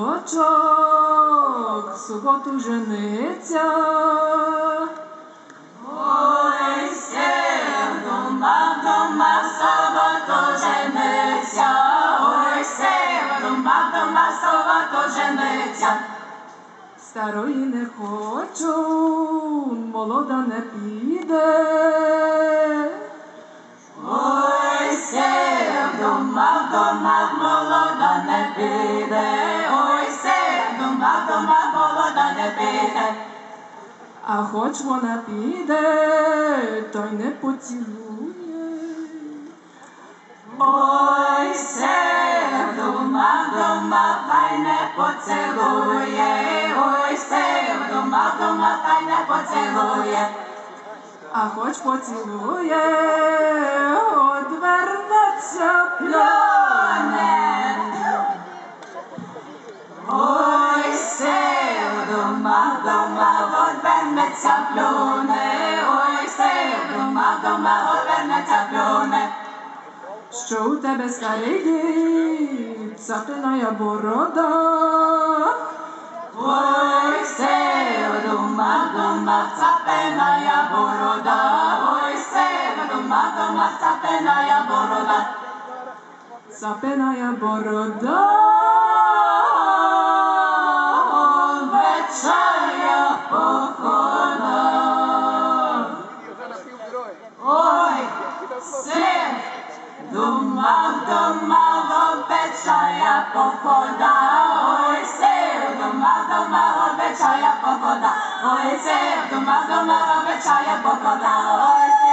Очок в суботу жениться. Ой, сев дома, дома, жениться. Ой, сев дома, дома, собако жениться. Старої не хочу, молода не піде. Ой, сев дома, дома, молода не піде. Дома, молода не піде. А хоч вона піде, то й не поцілує. Ой, сев дома, дома, та й не поцілує. Ой, сев дома, дома, та й не поцілує. А хоч поцілує, одвернеться плюне. Ой, сев дома, дома, одвернеться плюне. Що у тебе старий дід, цапиная борода. Ой, сев дома, дома, цапеная борода. Ой, сев дома, дома, цапеная борода. Цапиная борода. Dumą, dumą, obecza ja pokoda, oj ser, dumą, dumą, obecza ja pokoda, oj ser, dumą, dumą, obecza ja pokoda, oj ser.